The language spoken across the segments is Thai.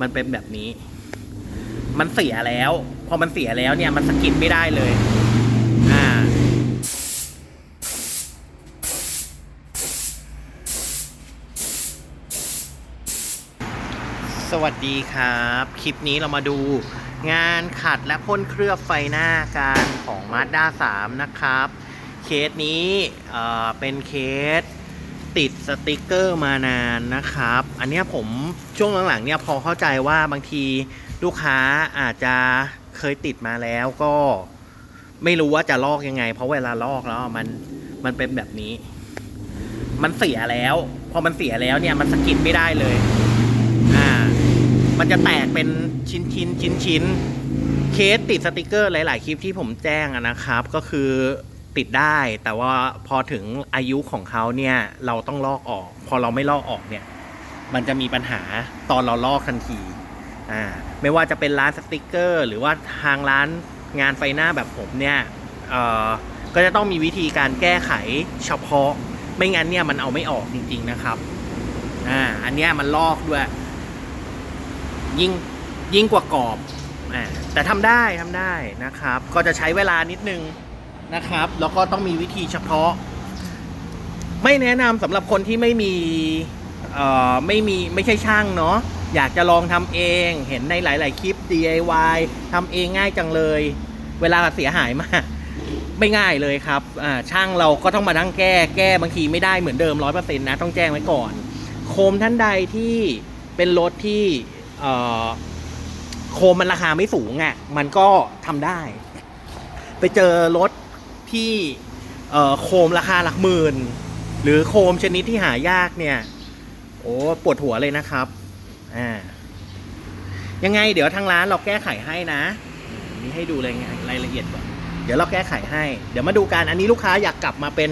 มันเป็นแบบนี้ มันเสียแล้ว พอมันเสียแล้วเนี่ย มันสกิดไม่ได้เลย อ่า สวัสดีครับ คลิปนี้เรามาดู งานขัดและพ่นเคลือบไฟหน้าการของ Mazda 3 นะครับ เคสนี้ เอ่อ เป็นเคส ติดสติกเกอร์มานานนะครับ อันนี้ผมช่วงหลังๆเนี่ยพอเข้าใจว่าบางทีลูกค้าอาจจะเคยติดมาแล้วก็ไม่รู้ว่าจะลอกยังไง เพราะเวลาลอกแล้วมันมันเป็นแบบนี้ มันเสียแล้ว พอมันเสียแล้วเนี่ยมันสกิดไม่ได้เลย อ่า มันจะแตกเป็นชิ้นชิ้นชิ้นชิ้นๆเคสติดสติกเกอร์หลาย ๆ คลิปที่ผมแจ้งนะครับ ก็คือ ติดได้ แต่ว่าพอถึงอายุของเขาเนี่ยเราต้องลอกออก พอเราไม่ลอกออกเนี่ย มันจะมีปัญหาตอนเราลอกทันทีอ่าไม่ว่าจะเป็นร้านสติกเกอร์ หรือว่าทางร้านงานไฟหน้าแบบผมเนี่ยเอ่อก็จะต้องมีวิธีการแก้ไขเฉพาะ ไม่งั้นเนี่ยมันเอาไม่ออกจริง ๆนะครับอ่าอันเนี้ยมันลอกด้วย ยิ่งยิ่งกว่ากรอบอ่าแต่ทำได้ทำได้นะครับ ก็จะใช้เวลานิดนึง นะครับ แล้วก็ต้องมีวิธีเฉพาะ ไม่แนะนำสำหรับคนที่ไม่มีเอ่อไม่มีไม่ใช่ช่างเนาะอยากจะลองทำเองเห็นในหลาย ๆ คลิป DIY ทำเองง่ายจังเลย เวลาเสียหายมาก ไม่ง่ายเลยครับช่างเราก็ต้องมานั่งแก้แก้บางทีไม่ได้เหมือนเดิมร้อยเปอร์เซ็นต์นะ ต้องแจ้งไว้ก่อน โคมท่านใดที่เป็นรถที่โคมมันราคาไม่สูงอะ่ะมันก็ทำได้ ไปเจอรถ ที่โคมราคาหลักหมื่น หรือโคมชนิดที่หายากเนี่ย โอ้ปวดหัวเลยนะครับอ่ายังไงเดี๋ยวทางร้านเราแก้ไขให้นะนี่ให้ดูรายงรายละเอียดก่อนเดี๋ยวเราแก้ไขให้ เดี๋ยวมาดูกันอันนี้ลูกค้าอยากกลับมาเป็น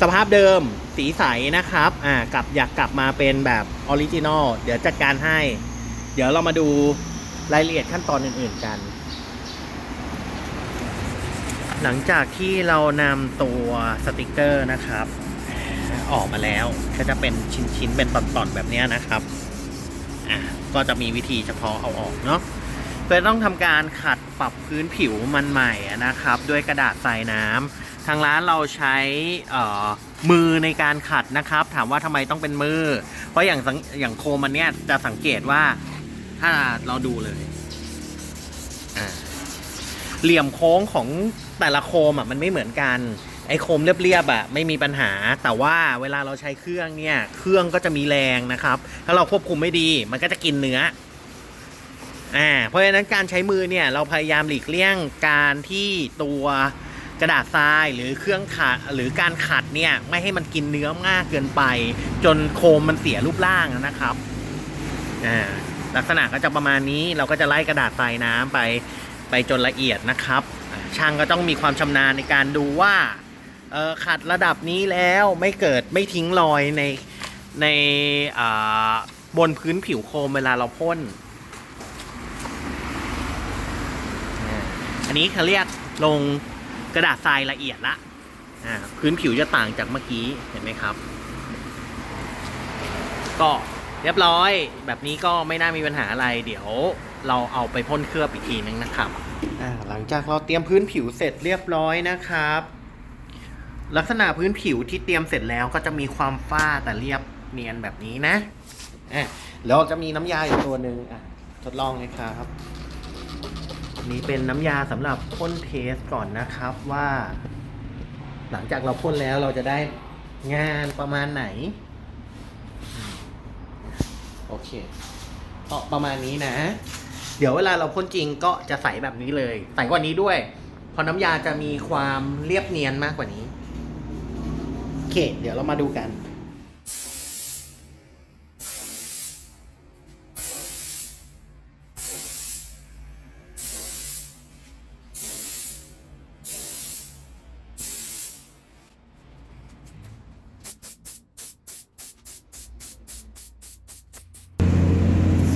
สภาพเดิมสีใสนะครับอ่ากลับอยากกลับมาเป็นแบบออริจินอลเดี๋ยวจัดการให้ เดี๋ยวเรามาดูรายละเอียดขั้นตอนอื่น ๆ กัน หลังจากที่เรานำตัวสติกเกอร์นะครับ ออกมาแล้วก็จะเป็นชิ้นๆเป็นตอนๆแบบนี้นะครับอะก็จะมีวิธีเฉพาะเอาออกเนาะเพื่อต้องทำการขัดปรับพื้นผิวมันใหม่นะครับ ด้วยกระดาษทรายน้ำทางร้านเราใช้มือในการขัดนะครับ ถามว่าทำไมต้องเป็นมือ เพราะอย่างงอย่างโคมันเนี้ยจะสังเกตว่าถ้าเราดูเลยอ่า เหลี่ยมโค้งของแต่ละโคมอะมันไม่เหมือนกัน ไอ้โคมเรียบๆอะไม่มีปัญหา แต่ว่าเวลาเราใช้เครื่องเนี่ยเครื่องก็จะมีแรงนะครับ ถ้าเราควบคุมไม่ดีมันก็จะกินเนื้ออ่าเพราะฉะนั้นการใช้มือเนี่ยเราพยายามหลีกเลี่ยงการที่ตัวกระดาษทรายหรือเครื่องขัดหรือการขัดเนี่ยไม่ให้มันกินเนื้อมากเกินไป จนโคมมันเสียรูปร่างนะครับอ่าลักษณะก็จะประมาณนี้เราก็จะไล่กระดาษทรายน้ำไป ไปจนละเอียดนะครับ ช่างก็ต้องมีความชำนาญในการดูว่าขัดระดับนี้แล้วไม่เกิดไม่ทิ้งรอยในในบนพื้นผิวโคมเวลาเราพ่น อันนี้เขาเรียกลงกระดาษทรายละเอียดละพื้นผิวจะต่างจากเมื่อกี้เห็นไหมครับ ก็ เรียบร้อย แบบนี้ก็ไม่น่ามีปัญหาอะไร เดี๋ยวเราเอาไปพ่นเคลือบอีกทีนึงนะครับอ่าหลังจากเราเตรียมพื้นผิวเสร็จเรียบร้อยนะครับ ลักษณะพื้นผิวที่เตรียมเสร็จแล้วก็จะมีความฝ้าแต่เรียบเนียนแบบนี้นะอะแล้วจะมีน้ำยาอีกตัวหนึ่งอะทดลองเลยครับนี่เป็นน้ำยาสำหรับพ่นเทสก่อนนะครับว่า หลังจากเราพ่นแล้วเราจะได้งานประมาณไหน โอเคก็ประมาณนี้นะ เดี๋ยวเวลาเราพ่นจริงก็จะใสแบบนี้เลย ใสกว่านี้ด้วย เพราะน้ำยาจะมีความเรียบเนียนมากกว่านี้ โอเค เดี๋ยวเรามาดูกัน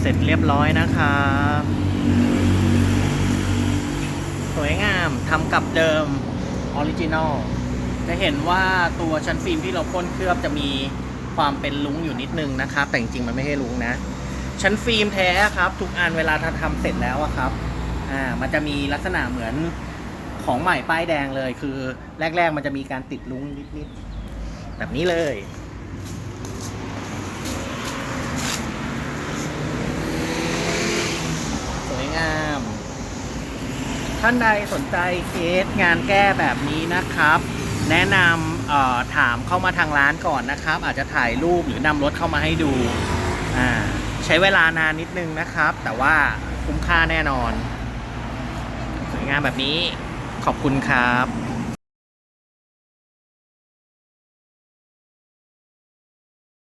ร็จเรียบร้อยนะครับสวยงามทำกับเดิมออริจินอลจะเห็นว่าตัวชั้นฟิล์มที่เราพ่นเคลือบจะมีความเป็นลุ้งอยู่นิดนึงนะครับ แต่จริงๆมันไม่ใช่ลุ้งนะ ชั้นฟิล์มแท้ครับ ทุกอันเวลาทำเสร็จแล้วครับอ่ามันจะมีลักษณะเหมือนของใหม่ป้ายแดงเลยคือแรก ๆ มันจะมีการติดลุ้งนิดๆแบบนี้เลย สวยงาม ท่านใดสนใจเคสงานแก้แบบนี้นะครับ แนะนำถามเข้ามาทางร้านก่อนนะครับ อาจจะถ่ายรูปหรือนำรถเข้ามาให้ดู ใช้เวลานานนิดนึงนะครับ แต่ว่าคุ้มค่าแน่นอน สวยงามแบบนี้ขอบคุณครับ